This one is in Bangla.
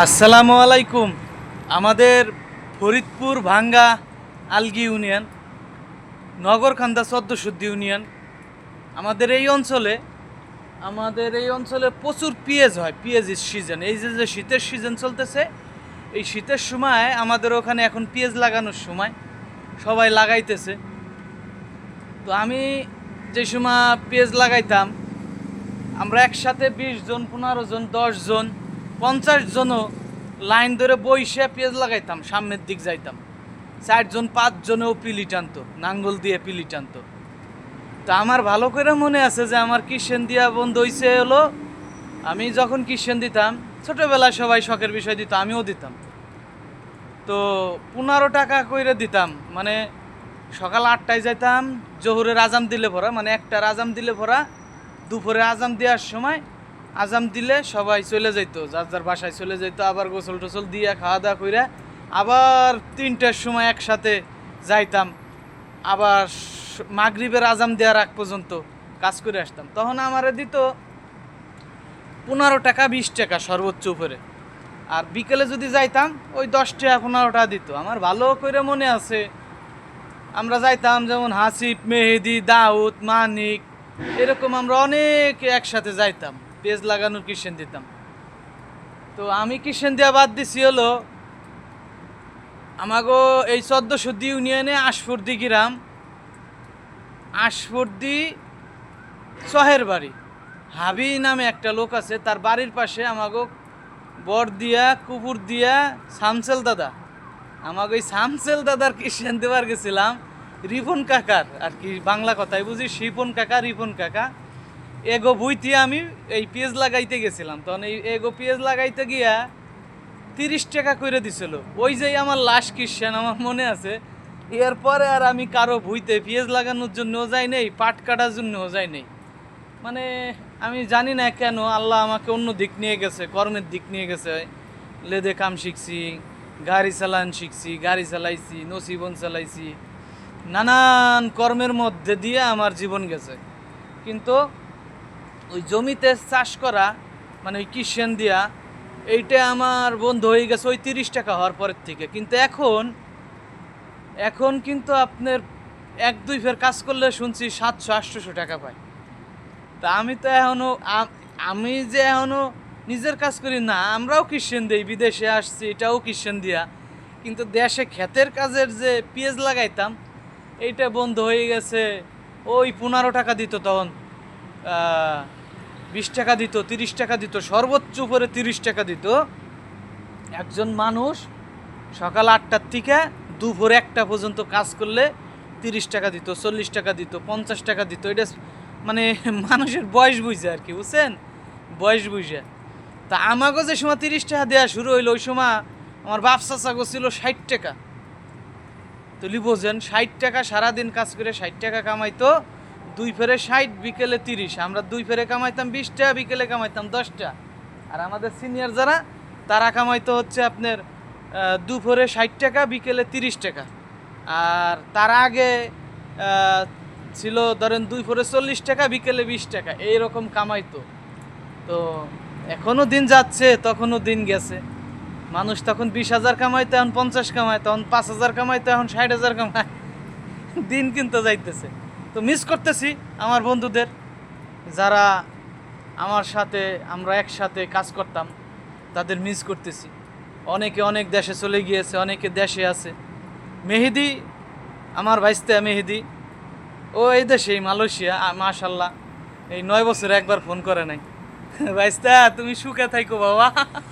আসসালামু আলাইকুম। আমাদের ফরিদপুর ভাঙ্গা আলগি ইউনিয়ন নগরকান্দা চোদ্দশুদ্ধি ইউনিয়ন। আমাদের এই অঞ্চলে, আমাদের এই অঞ্চলে প্রচুর পিএজ হয় পেঁয়াজের সিজন এই যে যে শীতের সিজন চলতেছে, এই শীতের সময় আমাদের ওখানে এখন পিএজ লাগানোর সময়, সবাই লাগাইতেছে। তো আমি যে সময় পেঁয়াজ লাগাইতাম, আমরা একসাথে বিশ জন, পনেরো জন, দশ জন পঞ্চাশ জনও লাইন ধরে বইসে পেঁয়াজ লাগাইতাম, সামনের দিক যাইতাম। চারজন পাঁচজনেও পিলি টানতো, নাঙ্গল দিয়ে পিলি টানতো। তা আমার ভালো করে মনে আছে যে আমার কিষেন দিয়া বন্ধ হইছে হলো, আমি যখন কিষেন দিতাম, ছোটোবেলায় সবাই শখের বিষয় দিত, আমিও দিতাম। তো পনেরো টাকা কইরে দিতাম মানে সকাল আটটায় যাইতাম, জহুরের আজাম দিলে ভরা মানে একটা আজাম দিলে ভরা, দুপুরে আজাম দেওয়ার সময় আজাম দিলে সবাই চলে যাইতো, যার যার বাসায় চলে যাইতো, আবার গোসল টোসল দিয়ে খাওয়া দাওয়া কইরা আবার তিনটার সময় একসাথে যাইতাম। আবার মাগরিবের আজাম দেওয়ার আগ পর্যন্ত কাজ করে আসতাম। তখন আমারে দিত পনেরো টাকা, বিশ টাকা সর্বোচ্চ উপরে। আর বিকেলে যদি যাইতাম, ওই দশ টাকা, পনেরো টাকা দিত। আমার ভালো করে মনে আছে, আমরা যাইতাম যেমন হাসিফ মেহেদি, দাউদ, মানিক, এরকম আমরা অনেক একসাথে যাইতাম। পেজ লাগানোর কিষেন দিতাম। তো আমি কিষেন দেওয়া বাদ দিছি হলো, আমাগো এই চোদ্দশোদ্দি ইউনিয়নে আশফর্দি গ্রাম, আশফর্দি চহের বাড়ি। হাবি নামে একটা লোক আছে, তার বাড়ির পাশে আমাগো বর দিয়া, কুকুর দিয়া শামসেল দাদা। আমাকে ওই শামসেল দাদার কিষেন দেওয়ার গেছিলাম, রিপন কাকার, আর কি বাংলা কথাই বুঝি, শিপন কাকা, রিপন কাকা। এগো ভুইতে আমি এই পেঁয়াজ লাগাইতে গেছিলাম। তখন এই এগো পেঁয়াজ লাগাইতে গিয়া তিরিশ টাকা করে দিছিল। ওই যে আমার লাশ কিষেন আমার মনে আছে। এরপরে আর আমি কারও ভুইতে পেঁয়াজ লাগানোর জন্যও যাই নেই, পাট কাটার জন্যও যাই নেই। মানে আমি জানি না কেন আল্লাহ আমাকে অন্য দিক নিয়ে গেছে, কর্মের দিক নিয়ে গেছে। লেদে কাম শিখছি, গাড়ি চালান শিখছি, গাড়ি চালাইছি, নসিবন চালাইছি। নানান কর্মের মধ্যে দিয়ে আমার জীবন গেছে। কিন্তু ওই জমিতে চাষ করা মানে ওই কিষেন দিয়া, এইটা আমার বন্ধ হয়ে গেছে ওই তিরিশ টাকা হওয়ার পরের থেকে। কিন্তু এখন এখন কিন্তু আপনার এক দুই ফের কাজ করলে শুনছি সাতশো, আটশোশো টাকা পায়। তা আমি তো এখনও, আম- যে এখনও নিজের কাজ করি না, আমরাও কিষেন দিই, বিদেশে আসছি, এটাও কিষেন দিয়া। কিন্তু দেশে ক্ষেতের কাজের যে পেঁয়াজ লাগাইতাম, এইটা বন্ধ হয়ে গেছে, ওই পনেরো টাকা দিত তখন বিশ টাকা দিত, তিরিশ টাকা দিত, সর্বোচ্চ উপরে তিরিশ টাকা দিত। একজন মানুষ সকাল আটটার থেকে দুপুর একটা পর্যন্ত কাজ করলে তিরিশ টাকা দিত, চল্লিশ টাকা দিত, পঞ্চাশ টাকা দিত। এটা মানে মানুষের বয়স বুঝে আর কি, বুঝছেন? বয়স বুঝে। তা আমাকে যে সময় তিরিশ টাকা দেওয়া শুরু হইল, ওই সময় আমার বাপ চাচাগো ছিল ষাট টাকা। তুলি বোঝেন ষাট টাকা সারাদিন কাজ করে ষাট টাকা কামাইতো। দুই ফেরে ষাট, বিকেলে তিরিশ। আমরা দুই ফেরে কামাইতাম বিশটা, বিকেলে কামাইতাম দশটা। আর আমাদের সিনিয়র যারা, তারা কামাইতো হচ্ছে আপনার দুপুরে ষাট টাকা, বিকেলে তিরিশ টাকা। আর তার আগে ছিল ধরেন দুই ফোরে চল্লিশ টাকা, বিকেলে বিশ টাকা। এই রকম কামাইতো। তো এখনও দিন যাচ্ছে, তখনও দিন গেছে। মানুষ তখন বিশ হাজার কামাইতো, এখন পঞ্চাশ কামায় তখন পাঁচ হাজার কামাইতো, এখন ষাট হাজার কামায় দিন কিন্তু যাইতেছে। তো মিস করতেছি আমার বন্ধুদের, যারা আমার সাথে, আমরা একসাথে কাজ করতাম, তাদের মিস করতেছি। অনেকে অনেক দেশে চলে গিয়েছে, অনেকে দেশে আছে। মেহেদি, আমার ভাইস্তে মেহেদি, ও এই দেশেই, মালয়েশিয়া মাশাল্লাহ। এই নয় বছরে একবার ফোন করে নাই। ভাইস্তা তুমি সুখে থাইকো বাবা।